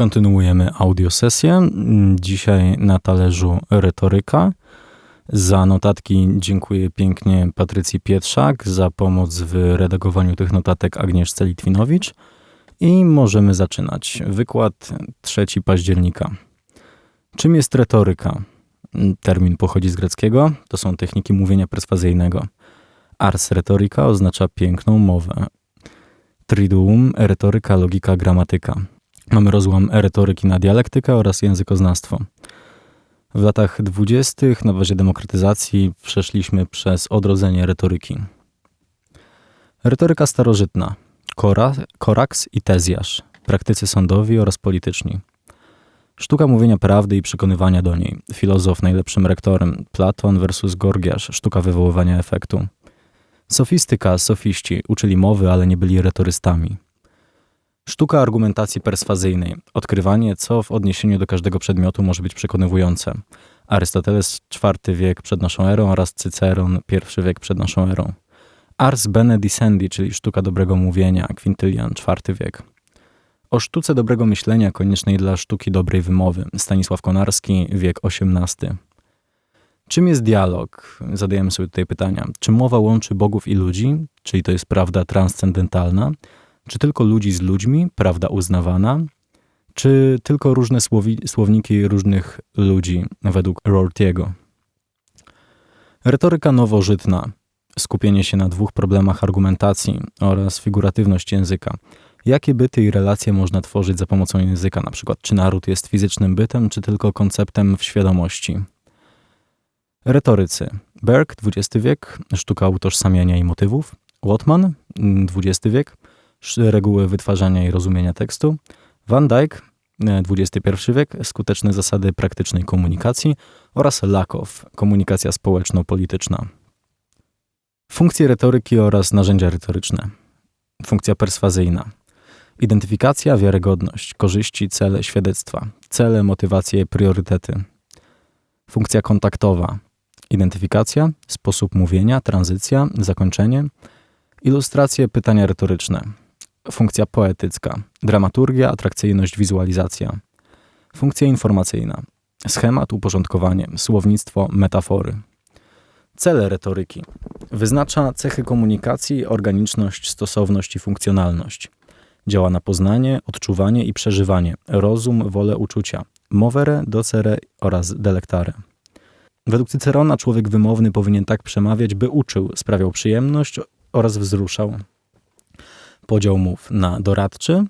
Kontynuujemy audiosesję. Dzisiaj na talerzu retoryka. Za notatki dziękuję pięknie Patrycji Pietrzak, za pomoc w redagowaniu tych notatek Agnieszce Litwinowicz. I możemy zaczynać. Wykład 3 października. Czym jest retoryka? Termin pochodzi z greckiego, to są techniki mówienia perswazyjnego. Ars retoryka oznacza piękną mowę. Triduum retoryka, logika, gramatyka. Mamy rozłam retoryki na dialektykę oraz językoznawstwo. W latach dwudziestych na bazie demokratyzacji przeszliśmy przez odrodzenie retoryki. Retoryka starożytna, kora, koraks i tezjasz, praktycy sądowi oraz polityczni. Sztuka mówienia prawdy i przekonywania do niej. Filozof najlepszym rektorem. Platon versus Gorgiasz. Sztuka wywoływania efektu. Sofistyka, sofiści. Uczyli mowy, ale nie byli retorystami. Sztuka argumentacji perswazyjnej. Odkrywanie, co w odniesieniu do każdego przedmiotu może być przekonywujące. Arystoteles IV wiek przed naszą erą oraz Cyceron I wiek przed naszą erą. Ars bene dicendi, czyli sztuka dobrego mówienia, Quintilian IV wiek. O sztuce dobrego myślenia koniecznej dla sztuki dobrej wymowy. Stanisław Konarski, wiek XVIII. Czym jest dialog? Zadajemy sobie tutaj pytania. Czy mowa łączy bogów i ludzi, czyli to jest prawda transcendentalna? Czy tylko ludzi z ludźmi, prawda uznawana? Czy tylko różne słowniki różnych ludzi według Rortiego? Retoryka nowożytna. Skupienie się na dwóch problemach argumentacji oraz figuratywność języka. Jakie byty i relacje można tworzyć za pomocą języka? Na przykład, czy naród jest fizycznym bytem, czy tylko konceptem w świadomości? Retorycy. Berg, XX wiek, sztuka utożsamiania i motywów. Łotman, XX wiek, reguły wytwarzania i rozumienia tekstu. Van Dyck, XXI wiek, skuteczne zasady praktycznej komunikacji oraz Lakow, komunikacja społeczno-polityczna. Funkcje retoryki oraz narzędzia retoryczne. Funkcja perswazyjna. Identyfikacja, wiarygodność, korzyści, cele, świadectwa, cele, motywacje, priorytety. Funkcja kontaktowa. Identyfikacja, sposób mówienia, tranzycja, zakończenie, ilustracje, pytania retoryczne. Funkcja poetycka. Dramaturgia, atrakcyjność, wizualizacja. Funkcja informacyjna. Schemat, uporządkowanie, słownictwo, metafory. Cele retoryki. Wyznacza cechy komunikacji, organiczność, stosowność i funkcjonalność. Działa na poznanie, odczuwanie i przeżywanie, rozum, wolę, uczucia, movere, docere oraz delectare. Według Cycerona człowiek wymowny powinien tak przemawiać, by uczył, sprawiał przyjemność oraz wzruszał. Podział mów na doradczy,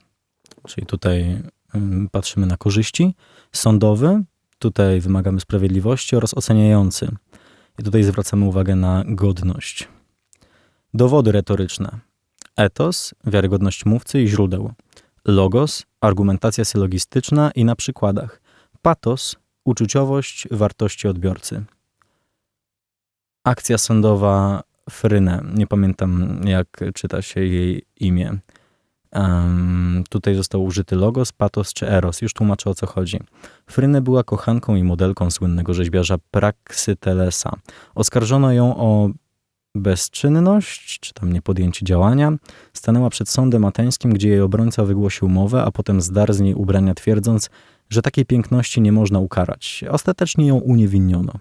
czyli tutaj patrzymy na korzyści, sądowy, tutaj wymagamy sprawiedliwości oraz oceniający. I tutaj zwracamy uwagę na godność. Dowody retoryczne. Etos, wiarygodność mówcy i źródeł. Logos, argumentacja sylogistyczna i na przykładach. Patos, uczuciowość wartości odbiorcy. Akcja sądowa Frynę. Nie pamiętam, jak czyta się jej imię. Um, tutaj został użyty logos, patos czy eros. Już tłumaczę o co chodzi. Frynę była kochanką i modelką słynnego rzeźbiarza Praxytelesa. Oskarżono ją o bezczynność, czy tam niepodjęcie działania. Stanęła przed sądem ateńskim, gdzie jej obrońca wygłosił mowę, a potem zdarł z niej ubrania, twierdząc, że takiej piękności nie można ukarać. Ostatecznie ją uniewinniono.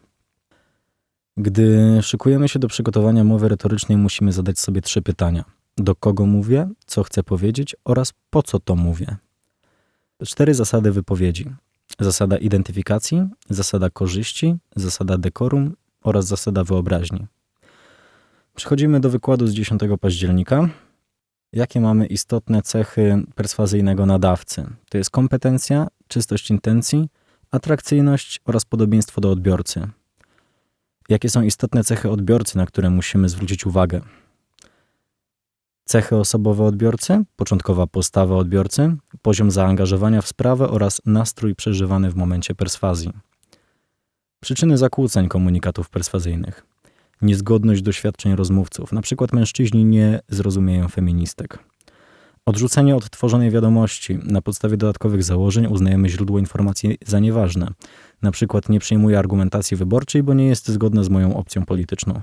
Gdy szykujemy się do przygotowania mowy retorycznej, musimy zadać sobie trzy pytania: do kogo mówię, co chcę powiedzieć oraz po co to mówię. Cztery zasady wypowiedzi: zasada identyfikacji, zasada korzyści, zasada dekorum oraz zasada wyobraźni. Przechodzimy do wykładu z 10 października. Jakie mamy istotne cechy perswazyjnego nadawcy? To jest kompetencja, czystość intencji, atrakcyjność oraz podobieństwo do odbiorcy. Jakie są istotne cechy odbiorcy, na które musimy zwrócić uwagę? Cechy osobowe odbiorcy, początkowa postawa odbiorcy, poziom zaangażowania w sprawę oraz nastrój przeżywany w momencie perswazji. Przyczyny zakłóceń komunikatów perswazyjnych. Niezgodność doświadczeń rozmówców, przykład mężczyźni nie zrozumieją feministek. Odrzucenie odtworzonej wiadomości. Na podstawie dodatkowych założeń uznajemy źródło informacji za nieważne. Na przykład nie przyjmuję argumentacji wyborczej, bo nie jest zgodna z moją opcją polityczną.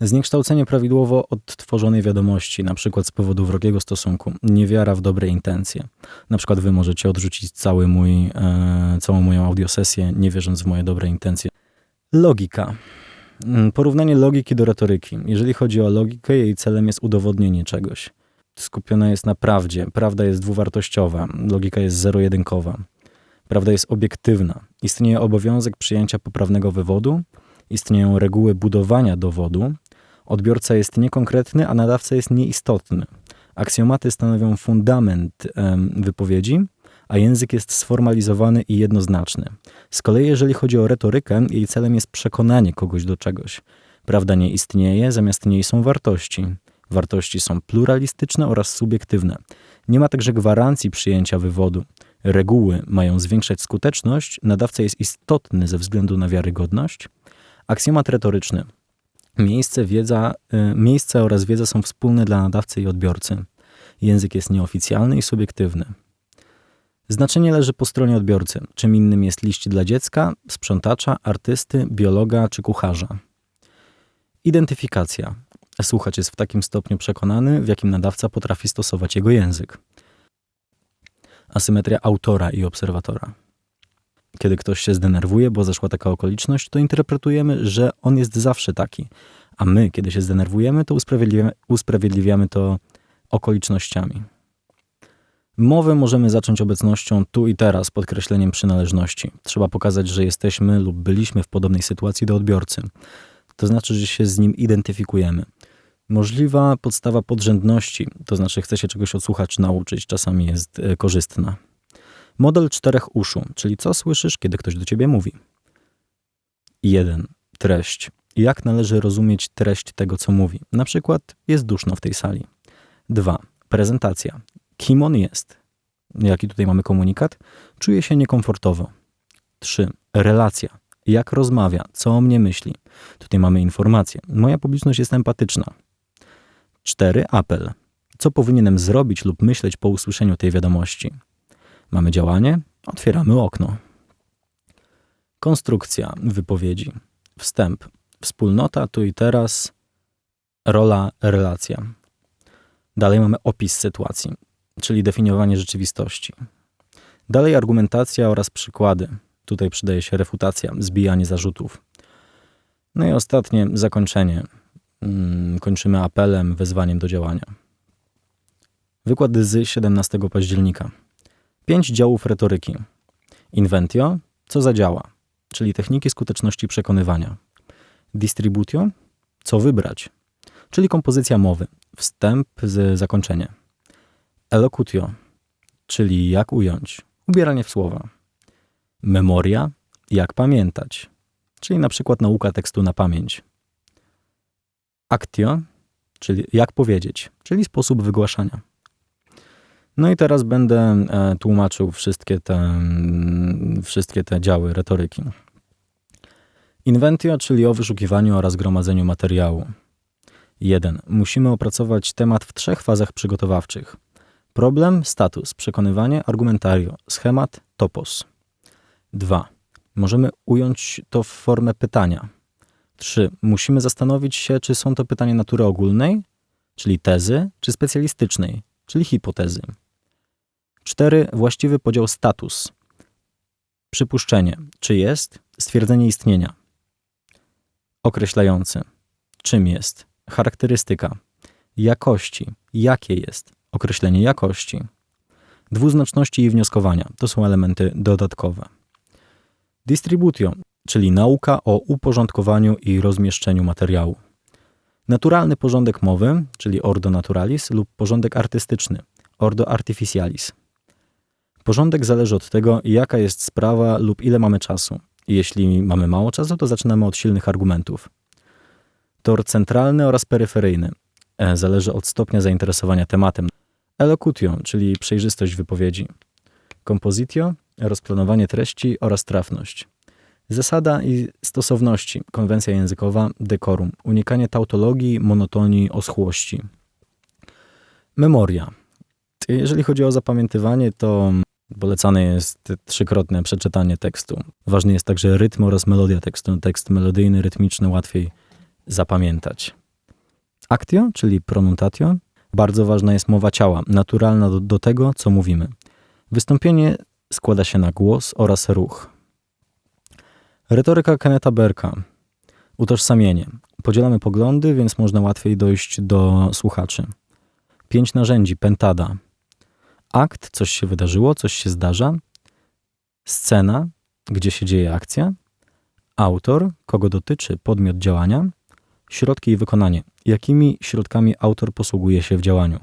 Zniekształcenie prawidłowo odtworzonej wiadomości, na przykład z powodu wrogiego stosunku, niewiara w dobre intencje. Na przykład wy możecie odrzucić cały mój, e, całą moją audiosesję, nie wierząc w moje dobre intencje. Logika. Mm, Porównanie logiki do retoryki. Jeżeli chodzi o logikę, jej celem jest udowodnienie czegoś. Skupiona jest na prawdzie. Prawda jest dwuwartościowa. Logika jest zero-jedynkowa. Prawda jest obiektywna. Istnieje obowiązek przyjęcia poprawnego wywodu. Istnieją reguły budowania dowodu. Odbiorca jest niekonkretny, a nadawca jest nieistotny. Aksjomaty stanowią fundament em, wypowiedzi, a język jest sformalizowany i jednoznaczny. Z kolei, jeżeli chodzi o retorykę, jej celem jest przekonanie kogoś do czegoś. Prawda nie istnieje, zamiast niej są wartości. Wartości są pluralistyczne oraz subiektywne. Nie ma także gwarancji przyjęcia wywodu. Reguły mają zwiększać skuteczność, nadawca jest istotny ze względu na wiarygodność. Aksjomat retoryczny. Miejsce, wiedza, y, miejsce oraz wiedza są wspólne dla nadawcy i odbiorcy. Język jest nieoficjalny i subiektywny. Znaczenie leży po stronie odbiorcy. Czym innym jest liść dla dziecka, sprzątacza, artysty, biologa czy kucharza. Identyfikacja. Słuchacz jest w takim stopniu przekonany, w jakim nadawca potrafi stosować jego język. Asymetria autora i obserwatora. Kiedy ktoś się zdenerwuje, bo zaszła taka okoliczność, to interpretujemy, że on jest zawsze taki. A my, kiedy się zdenerwujemy, to usprawiedliwiamy, usprawiedliwiamy to okolicznościami. Mowę możemy zacząć obecnością tu i teraz, podkreśleniem przynależności. Trzeba pokazać, że jesteśmy lub byliśmy w podobnej sytuacji do odbiorcy. To znaczy, że się z nim identyfikujemy. Możliwa podstawa podrzędności, to znaczy chce się czegoś od słuchacza nauczyć, czasami jest e, korzystna. Model czterech uszu, czyli co słyszysz, kiedy ktoś do ciebie mówi. 1. Treść. Jak należy rozumieć treść tego, co mówi? Na przykład jest duszno w tej sali. 2. Prezentacja. Kim on jest? Jaki tutaj mamy komunikat? Czuję się niekomfortowo. 3. Relacja. Jak rozmawia? Co o mnie myśli? Tutaj mamy informację. Moja publiczność jest empatyczna. 4. Apel. Co powinienem zrobić lub myśleć po usłyszeniu tej wiadomości? Mamy działanie, otwieramy okno. Konstrukcja wypowiedzi. Wstęp. Wspólnota tu i teraz. Rola, relacja. Dalej mamy opis sytuacji, czyli definiowanie rzeczywistości. Dalej argumentacja oraz przykłady. Tutaj przydaje się refutacja, zbijanie zarzutów. No i ostatnie zakończenie. Mm, Kończymy apelem, wezwaniem do działania. Wykład z 17 października. Pięć działów retoryki. Inventio, co zadziała, czyli techniki skuteczności przekonywania. Distributio, co wybrać, czyli kompozycja mowy, wstęp z zakończenie. Elocutio, czyli jak ująć, ubieranie w słowa. Memoria, jak pamiętać, czyli na przykład nauka tekstu na pamięć. Actio, czyli jak powiedzieć, czyli sposób wygłaszania. No i teraz będę e, tłumaczył wszystkie te, mm, wszystkie te działy retoryki. Inventio, czyli o wyszukiwaniu oraz gromadzeniu materiału. 1. Musimy opracować temat w trzech fazach przygotowawczych. Problem, status, przekonywanie, argumentario, schemat, topos. 2. Możemy ująć to w formę pytania. 3. Musimy zastanowić się, czy są to pytania natury ogólnej, czyli tezy, czy specjalistycznej, czyli hipotezy. 4. Właściwy podział status. Przypuszczenie, czy jest, stwierdzenie istnienia. Określający, czym jest, charakterystyka, jakości, jakie jest, określenie jakości. Dwuznaczności i wnioskowania to są elementy dodatkowe. Distributio, czyli nauka o uporządkowaniu i rozmieszczeniu materiału. Naturalny porządek mowy, czyli ordo naturalis, lub porządek artystyczny, ordo artificialis. Porządek zależy od tego, jaka jest sprawa lub ile mamy czasu. Jeśli mamy mało czasu, to zaczynamy od silnych argumentów. Tor centralny oraz peryferyjny e, zależy od stopnia zainteresowania tematem. Elocutio, czyli przejrzystość wypowiedzi. Compositio, rozplanowanie treści oraz trafność. Zasada i stosowności, konwencja językowa, dekorum, unikanie tautologii, monotonii, oschłości. Memoria. Jeżeli chodzi o zapamiętywanie, to polecane jest trzykrotne przeczytanie tekstu. Ważny jest także rytm oraz melodia tekstu. Tekst melodyjny, rytmiczny łatwiej zapamiętać. Actio, czyli pronuntatio. Bardzo ważna jest mowa ciała, naturalna do, do tego, co mówimy. Wystąpienie składa się na głos oraz ruch. Retoryka Keneta Berka. Utożsamienie. Podzielamy poglądy, więc można łatwiej dojść do słuchaczy. Pięć narzędzi, pentada. Akt, coś się wydarzyło, coś się zdarza. Scena, gdzie się dzieje akcja. Autor, kogo dotyczy podmiot działania. Środki i wykonanie. Jakimi środkami autor posługuje się w działaniu.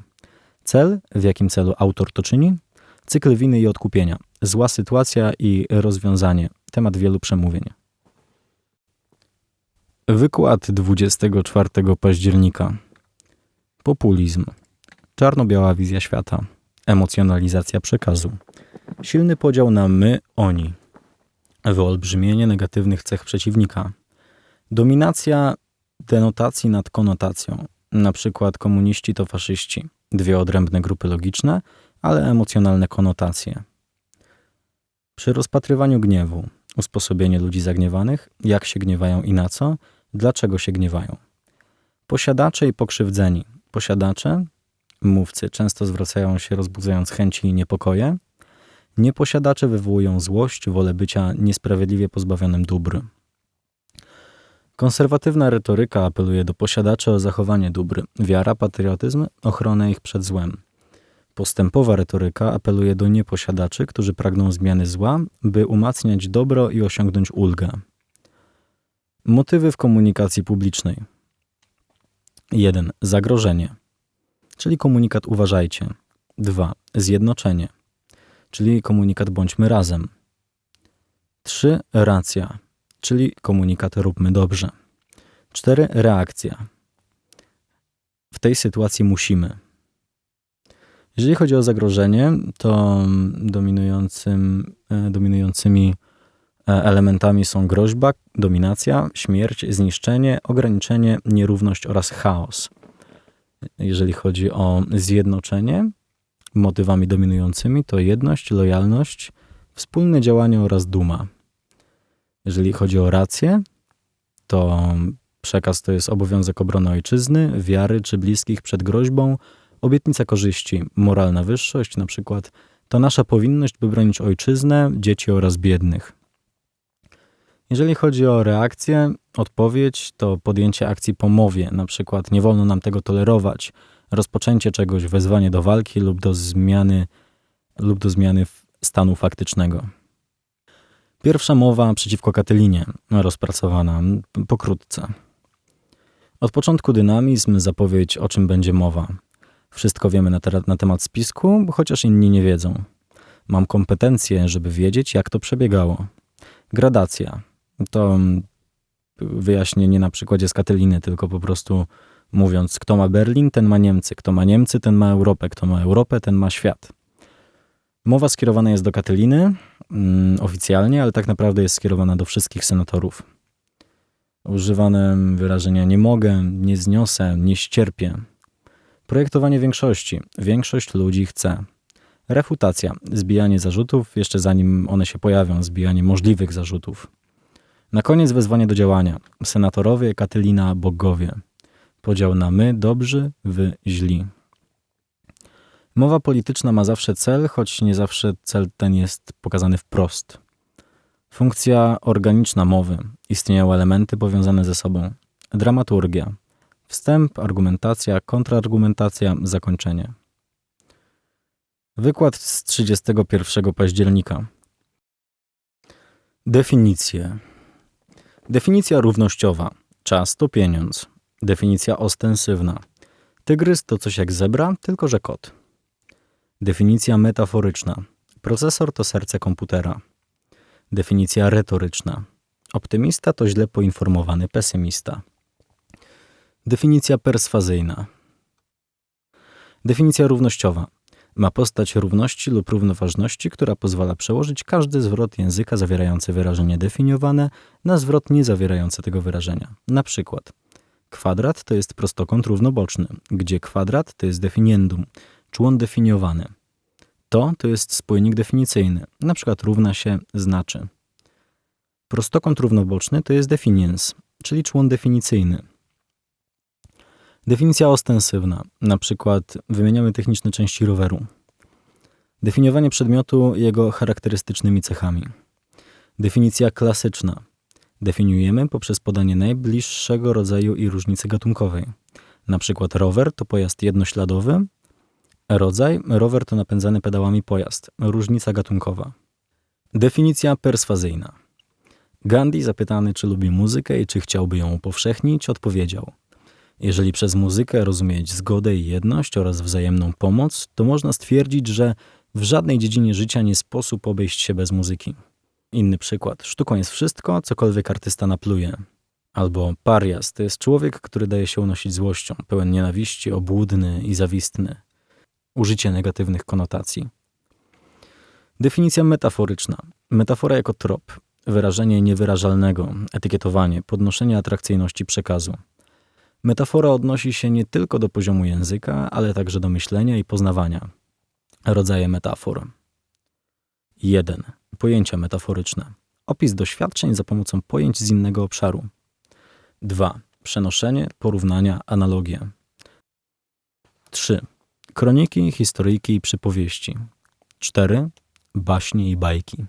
Cel, w jakim celu autor to czyni. Cykl winy i odkupienia. Zła sytuacja i rozwiązanie. Temat wielu przemówień. Wykład 24 października. Populizm. Czarno-biała wizja świata. Emocjonalizacja przekazu. Silny podział na my, oni. Wyolbrzymienie negatywnych cech przeciwnika. Dominacja denotacji nad konotacją. Na przykład komuniści to faszyści. Dwie odrębne grupy logiczne, ale emocjonalne konotacje. Przy rozpatrywaniu gniewu. Usposobienie ludzi zagniewanych, jak się gniewają i na co, dlaczego się gniewają. Posiadacze i pokrzywdzeni. Posiadacze, mówcy, często zwracają się rozbudzając chęci i niepokoje. Nieposiadacze wywołują złość, wolę bycia niesprawiedliwie pozbawionym dóbr. Konserwatywna retoryka apeluje do posiadaczy o zachowanie dóbr, wiara, patriotyzm, ochronę ich przed złem. Postępowa retoryka apeluje do nieposiadaczy, którzy pragną zmiany zła, by umacniać dobro i osiągnąć ulgę. Motywy w komunikacji publicznej. 1. Zagrożenie, czyli komunikat uważajcie. 2. Zjednoczenie, czyli komunikat bądźmy razem. 3. Racja, czyli komunikat róbmy dobrze. 4. Reakcja. W tej sytuacji musimy. Jeżeli chodzi o zagrożenie, to dominującym, e, dominującymi elementami są groźba, dominacja, śmierć, zniszczenie, ograniczenie, nierówność oraz chaos. Jeżeli chodzi o zjednoczenie, motywami dominującymi to jedność, lojalność, wspólne działanie oraz duma. Jeżeli chodzi o rację, to przekaz to jest obowiązek obrony ojczyzny, wiary czy bliskich przed groźbą, obietnica korzyści, moralna wyższość, na przykład to nasza powinność, by bronić ojczyznę, dzieci oraz biednych. Jeżeli chodzi o reakcję, odpowiedź to podjęcie akcji po mowie, na przykład nie wolno nam tego tolerować, rozpoczęcie czegoś, wezwanie do walki lub do zmiany lub do zmiany stanu faktycznego. Pierwsza mowa przeciwko Katylinie, rozpracowana pokrótce. Od początku dynamizm, zapowiedź o czym będzie mowa. Wszystko wiemy na, te, na temat spisku, chociaż inni nie wiedzą. Mam kompetencje, żeby wiedzieć, jak to przebiegało. Gradacja. To mm, wyjaśnienie na przykładzie z Katyliny, tylko po prostu mówiąc, kto ma Berlin, ten ma Niemcy, kto ma Niemcy, ten ma Europę, kto ma Europę, ten ma świat. Mowa skierowana jest do Katyliny mm, oficjalnie, ale tak naprawdę jest skierowana do wszystkich senatorów. Używane wyrażenia nie mogę, nie zniosę, nie ścierpię. Projektowanie większości. Większość ludzi chce. Refutacja. Zbijanie zarzutów, jeszcze zanim one się pojawią, zbijanie możliwych zarzutów. Na koniec wezwanie do działania. Senatorowie, Katylina, bogowie. Podział na my, dobrzy, wy, źli. Mowa polityczna ma zawsze cel, choć nie zawsze cel ten jest pokazany wprost. Funkcja organiczna mowy. Istnieją elementy powiązane ze sobą. Dramaturgia. Wstęp, argumentacja, kontrargumentacja, zakończenie. Wykład z 31 października. Definicje. Definicja równościowa. Czas to pieniądz. Definicja ostensywna. Tygrys to coś jak zebra, tylko że kot. Definicja metaforyczna. Procesor to serce komputera. Definicja retoryczna. Optymista to źle poinformowany pesymista. Definicja perswazyjna. Definicja równościowa. Ma postać równości lub równoważności, która pozwala przełożyć każdy zwrot języka zawierający wyrażenie definiowane na zwrot nie zawierający tego wyrażenia. Na przykład kwadrat to jest prostokąt równoboczny, gdzie kwadrat to jest definiendum, człon definiowany. To to jest spójnik definicyjny, na przykład równa się znaczy. Prostokąt równoboczny to jest definiens, czyli człon definicyjny. Definicja ostensywna, na przykład wymieniamy techniczne części roweru. Definiowanie przedmiotu jego charakterystycznymi cechami. Definicja klasyczna. Definiujemy poprzez podanie najbliższego rodzaju i różnicy gatunkowej. Na przykład rower to pojazd jednośladowy, rodzaj rower to napędzany pedałami pojazd, różnica gatunkowa. Definicja perswazyjna. Gandhi, zapytany, czy lubi muzykę i czy chciałby ją upowszechnić, odpowiedział: Jeżeli przez muzykę rozumieć zgodę i jedność oraz wzajemną pomoc, to można stwierdzić, że w żadnej dziedzinie życia nie sposób obejść się bez muzyki. Inny przykład. Sztuką jest wszystko, cokolwiek artysta napluje. Albo parias to jest człowiek, który daje się unosić złością, pełen nienawiści, obłudny i zawistny. Użycie negatywnych konotacji. Definicja metaforyczna. Metafora jako trop, wyrażenie niewyrażalnego, etykietowanie, podnoszenie atrakcyjności przekazu. Metafora odnosi się nie tylko do poziomu języka, ale także do myślenia i poznawania. Rodzaje metafor. 1. Pojęcia metaforyczne. Opis doświadczeń za pomocą pojęć z innego obszaru. 2. Przenoszenie, porównania, analogie. 3. Kroniki, historyjki i przypowieści. 4. Baśnie i bajki.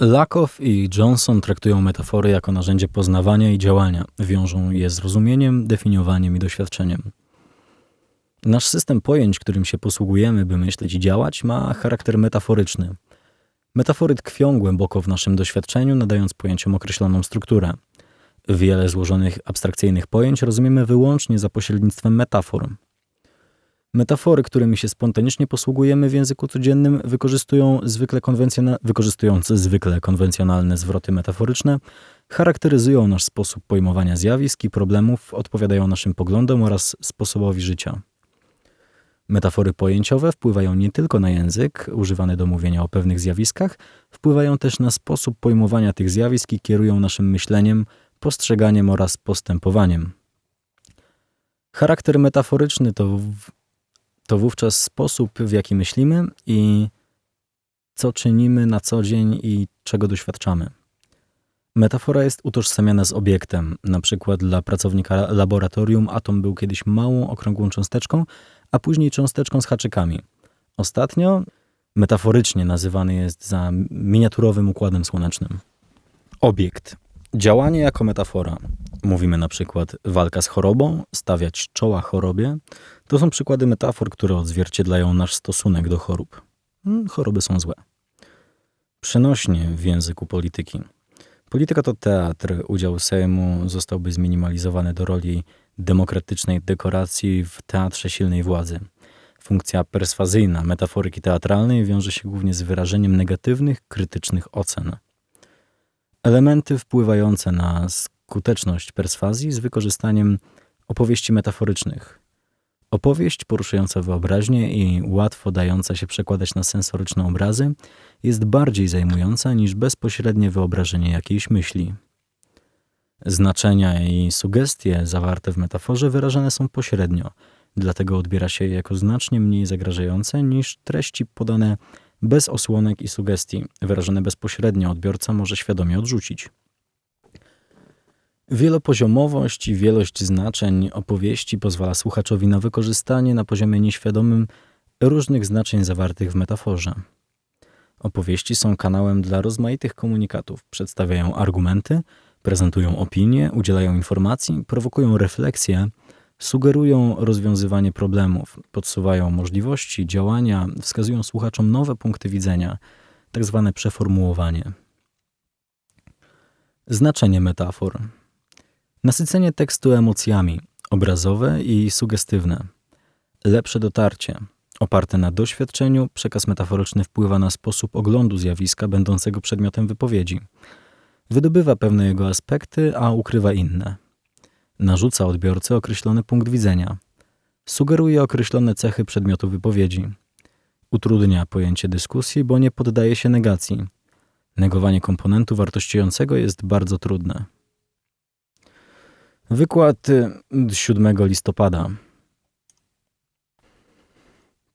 Lakow i Johnson traktują metafory jako narzędzie poznawania i działania, wiążą je z rozumieniem, definiowaniem i doświadczeniem. Nasz system pojęć, którym się posługujemy, by myśleć i działać, ma charakter metaforyczny. Metafory tkwią głęboko w naszym doświadczeniu, nadając pojęciom określoną strukturę. Wiele złożonych abstrakcyjnych pojęć rozumiemy wyłącznie za pośrednictwem metafor. Metafory, którymi się spontanicznie posługujemy w języku codziennym, wykorzystują zwykle wykorzystujące zwykle konwencjonalne zwroty metaforyczne, charakteryzują nasz sposób pojmowania zjawisk i problemów, odpowiadają naszym poglądom oraz sposobowi życia. Metafory pojęciowe wpływają nie tylko na język używany do mówienia o pewnych zjawiskach, wpływają też na sposób pojmowania tych zjawisk i kierują naszym myśleniem, postrzeganiem oraz postępowaniem. Charakter metaforyczny to, to wówczas sposób, w jaki myślimy i co czynimy na co dzień i czego doświadczamy. Metafora jest utożsamiana z obiektem. Na przykład dla pracownika laboratorium atom był kiedyś małą, okrągłą cząsteczką, a później cząsteczką z haczykami. Ostatnio metaforycznie nazywany jest za miniaturowym układem słonecznym. Obiekt. Działanie jako metafora. Mówimy na przykład walka z chorobą, stawiać czoła chorobie. To są przykłady metafor, które odzwierciedlają nasz stosunek do chorób. Hmm, choroby są złe. Przenośnie w języku polityki. Polityka to teatr. Udział Sejmu zostałby zminimalizowany do roli demokratycznej dekoracji w teatrze silnej władzy. Funkcja perswazyjna metaforyki teatralnej wiąże się głównie z wyrażeniem negatywnych, krytycznych ocen. Elementy wpływające na skuteczność perswazji z wykorzystaniem opowieści metaforycznych. Opowieść poruszająca wyobraźnię i łatwo dająca się przekładać na sensoryczne obrazy jest bardziej zajmująca niż bezpośrednie wyobrażenie jakiejś myśli. Znaczenia i sugestie zawarte w metaforze wyrażane są pośrednio, dlatego odbiera się je jako znacznie mniej zagrażające niż treści podane bez osłonek i sugestii, wyrażone bezpośrednio odbiorca może świadomie odrzucić. Wielopoziomowość i wielość znaczeń opowieści pozwala słuchaczowi na wykorzystanie na poziomie nieświadomym różnych znaczeń zawartych w metaforze. Opowieści są kanałem dla rozmaitych komunikatów, przedstawiają argumenty, prezentują opinie, udzielają informacji, prowokują refleksję, sugerują rozwiązywanie problemów, podsuwają możliwości działania, wskazują słuchaczom nowe punkty widzenia, tak zwane przeformułowanie. Znaczenie metafor. Nasycenie tekstu emocjami, obrazowe i sugestywne. Lepsze dotarcie. Oparte na doświadczeniu, przekaz metaforyczny wpływa na sposób oglądu zjawiska będącego przedmiotem wypowiedzi. Wydobywa pewne jego aspekty, a ukrywa inne. Narzuca odbiorcy określony punkt widzenia. Sugeruje określone cechy przedmiotu wypowiedzi. Utrudnia pojęcie dyskusji, bo nie poddaje się negacji. Negowanie komponentu wartościującego jest bardzo trudne. Wykład 7 y, listopada.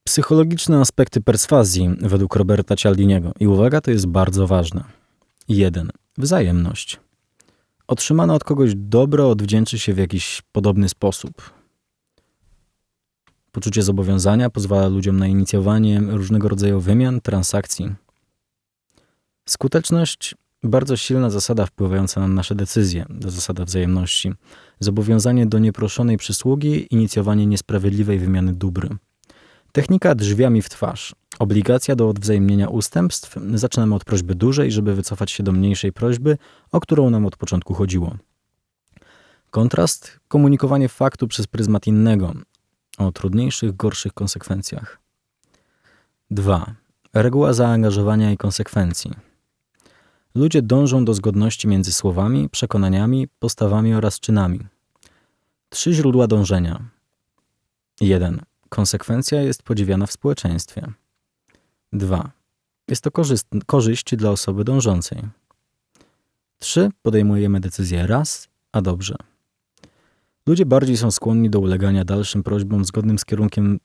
Psychologiczne aspekty perswazji według Roberta Cialdiniego. I uwaga, to jest bardzo ważne. 1. Wzajemność. Otrzymane od kogoś dobro odwdzięczy się w jakiś podobny sposób. Poczucie zobowiązania pozwala ludziom na inicjowanie różnego rodzaju wymian, transakcji. Skuteczność bardzo silna zasada wpływająca na nasze decyzje, zasada wzajemności. Zobowiązanie do nieproszonej przysługi, inicjowanie niesprawiedliwej wymiany dóbr. Technika drzwiami w twarz. Obligacja do odwzajemnienia ustępstw. Zaczynamy od prośby dużej, żeby wycofać się do mniejszej prośby, o którą nam od początku chodziło. Kontrast komunikowanie faktu przez pryzmat innego, o trudniejszych, gorszych konsekwencjach. 2. Reguła zaangażowania i konsekwencji. Ludzie dążą do zgodności między słowami, przekonaniami, postawami oraz czynami. Trzy źródła dążenia. 1. Konsekwencja jest podziwiana w społeczeństwie. 2. Jest to korzyst, korzyść dla osoby dążącej. 3. Podejmujemy decyzję raz, a dobrze. Ludzie bardziej są skłonni do ulegania dalszym prośbom zgodnym z kierunkiem,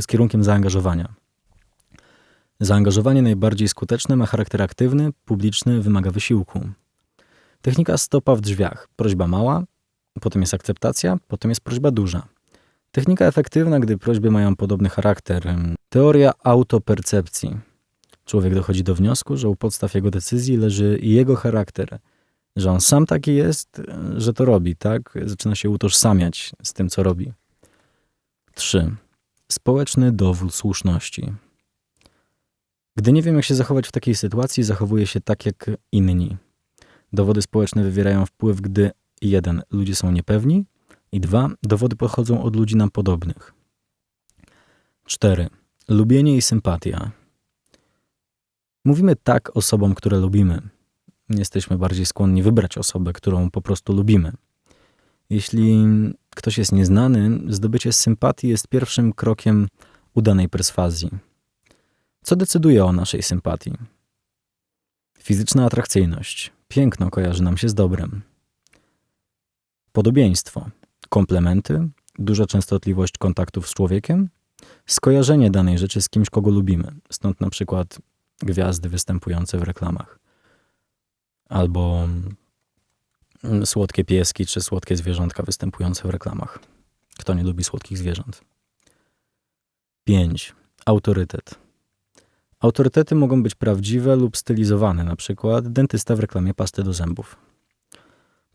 z kierunkiem zaangażowania. Zaangażowanie najbardziej skuteczne ma charakter aktywny, publiczny, wymaga wysiłku. Technika stopa w drzwiach. Prośba mała, potem jest akceptacja, potem jest prośba duża. Technika efektywna, gdy prośby mają podobny charakter. Teoria autopercepcji. Człowiek dochodzi do wniosku, że u podstaw jego decyzji leży jego charakter, że on sam taki jest, że to robi, tak? Zaczyna się utożsamiać z tym, co robi. 3. Społeczny dowód słuszności. Gdy nie wiem, jak się zachować w takiej sytuacji, zachowuję się tak jak inni. Dowody społeczne wywierają wpływ, gdy 1. Ludzie są niepewni i 2. Dowody pochodzą od ludzi nam podobnych. 4. Lubienie i sympatia. Mówimy tak osobom, które lubimy. Jesteśmy bardziej skłonni wybrać osobę, którą po prostu lubimy. Jeśli ktoś jest nieznany, zdobycie sympatii jest pierwszym krokiem udanej perswazji. Co decyduje o naszej sympatii? Fizyczna atrakcyjność. Piękno kojarzy nam się z dobrem. Podobieństwo. Komplementy. Duża częstotliwość kontaktów z człowiekiem. Skojarzenie danej rzeczy z kimś, kogo lubimy. Stąd na przykład gwiazdy występujące w reklamach. Albo mm, słodkie pieski czy słodkie zwierzątka występujące w reklamach. Kto nie lubi słodkich zwierząt? 5. Autorytet. Autorytety mogą być prawdziwe lub stylizowane, przykład dentysta w reklamie pasty do zębów.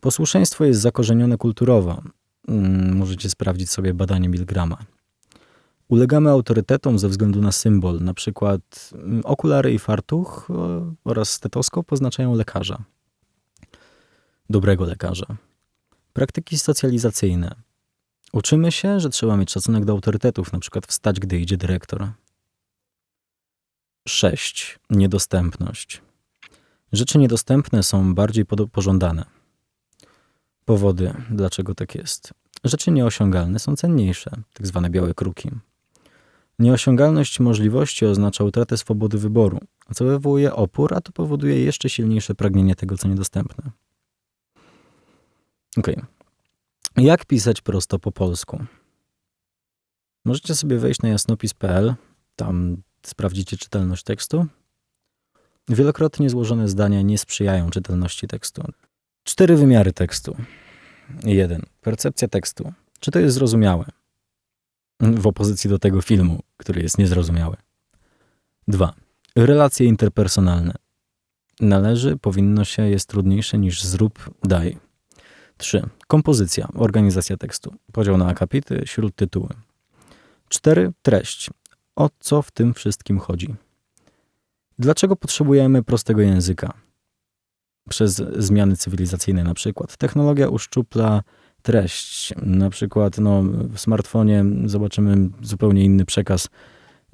Posłuszeństwo jest zakorzenione kulturowo. Mm, możecie sprawdzić sobie badanie Milgrama. Ulegamy autorytetom ze względu na symbol, przykład mm, okulary i fartuch oraz stetoskop oznaczają lekarza. Dobrego lekarza. Praktyki socjalizacyjne. Uczymy się, że trzeba mieć szacunek do autorytetów, przykład wstać, gdy idzie dyrektor. 6. Niedostępność. Rzeczy niedostępne są bardziej pożądane. Powody, dlaczego tak jest. Rzeczy nieosiągalne są cenniejsze, tak zwane białe kruki. Nieosiągalność możliwości oznacza utratę swobody wyboru, co wywołuje opór, a to powoduje jeszcze silniejsze pragnienie tego, co niedostępne. Ok. Jak pisać prosto po polsku? Możecie sobie wejść na jasnopis.pl, tam sprawdzicie czytelność tekstu. Wielokrotnie złożone zdania nie sprzyjają czytelności tekstu. Cztery wymiary tekstu. Jeden. Percepcja tekstu. Czy to jest zrozumiałe? W opozycji do tego filmu, który jest niezrozumiały. Dwa. Relacje interpersonalne. Należy, powinno się, jest trudniejsze niż zrób, daj. 3. Kompozycja, organizacja tekstu. Podział na akapity, śródtytuły. 4. Treść o co w tym wszystkim chodzi. Dlaczego potrzebujemy prostego języka? Przez zmiany cywilizacyjne na przykład. Technologia uszczupla treść. Na przykład no, w smartfonie zobaczymy zupełnie inny przekaz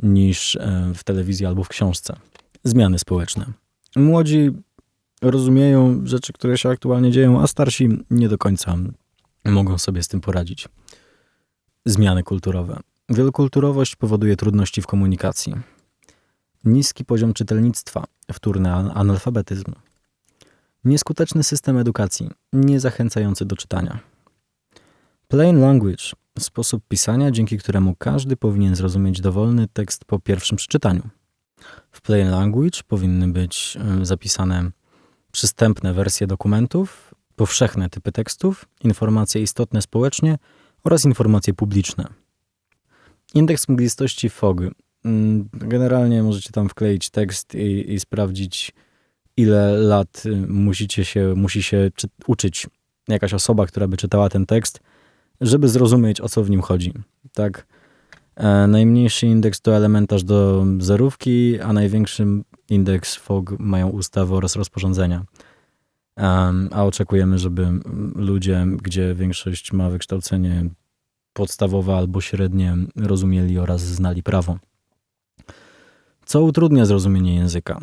niż e, w telewizji albo w książce. Zmiany społeczne. Młodzi rozumieją rzeczy, które się aktualnie dzieją, a starsi nie do końca mogą sobie z tym poradzić. Zmiany kulturowe. Wielokulturowość powoduje trudności w komunikacji. Niski poziom czytelnictwa, wtórny analfabetyzm. Nieskuteczny system edukacji, niezachęcający do czytania. Plain language, sposób pisania, dzięki któremu każdy powinien zrozumieć dowolny tekst po pierwszym przeczytaniu. W plain language powinny być e, zapisane przystępne wersje dokumentów, powszechne typy tekstów, informacje istotne społecznie oraz informacje publiczne. Indeks mglistości FOG. Mm, Generalnie możecie tam wkleić tekst i, i sprawdzić, ile lat y, musicie się, musi się czy, uczyć jakaś osoba, która by czytała ten tekst, żeby zrozumieć, o co w nim chodzi. Tak. E, najmniejszy indeks to elementarz do zerówki, a największy indeks FOG mają ustawy oraz rozporządzenia. Em, a oczekujemy, żeby ludzie, gdzie większość ma wykształcenie podstawowe albo średnie, rozumieli oraz znali prawo. Co utrudnia zrozumienie języka?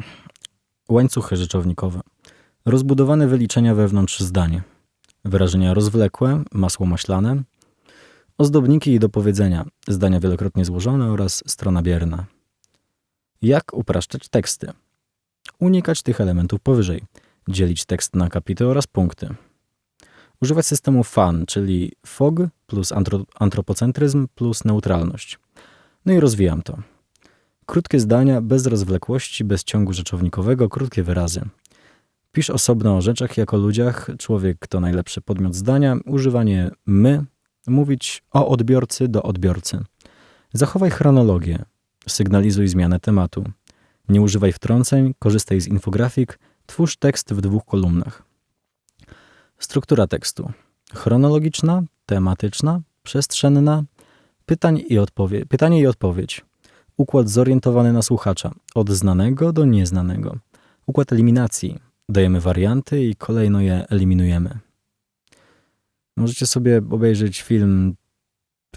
Łańcuchy rzeczownikowe. Rozbudowane wyliczenia wewnątrz zdania. Wyrażenia rozwlekłe, masło maślane. Ozdobniki i dopowiedzenia. Zdania wielokrotnie złożone oraz strona bierna. Jak upraszczać teksty? Unikać tych elementów powyżej. Dzielić tekst na kapity oraz punkty. Używać systemu FAN, czyli FOG plus antro- antropocentryzm plus neutralność. No i rozwijam to. Krótkie zdania, bez rozwlekłości, bez ciągu rzeczownikowego, krótkie wyrazy. Pisz osobno o rzeczach jak o ludziach, człowiek to najlepszy podmiot zdania, używanie my, mówić o odbiorcy do odbiorcy. Zachowaj chronologię, sygnalizuj zmianę tematu. Nie używaj wtrąceń, korzystaj z infografik, twórz tekst w dwóch kolumnach. Struktura tekstu. Chronologiczna, tematyczna, przestrzenna, pytań i odpowie- pytanie i odpowiedź. Układ zorientowany na słuchacza, od znanego do nieznanego. Układ eliminacji. Dajemy warianty i kolejno je eliminujemy. Możecie sobie obejrzeć film,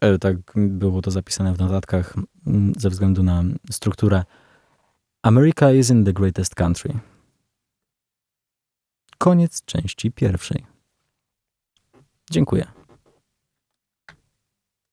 e, tak było to zapisane w notatkach, mm, ze względu na strukturę. America isn't the greatest country. Koniec części pierwszej. Dziękuję.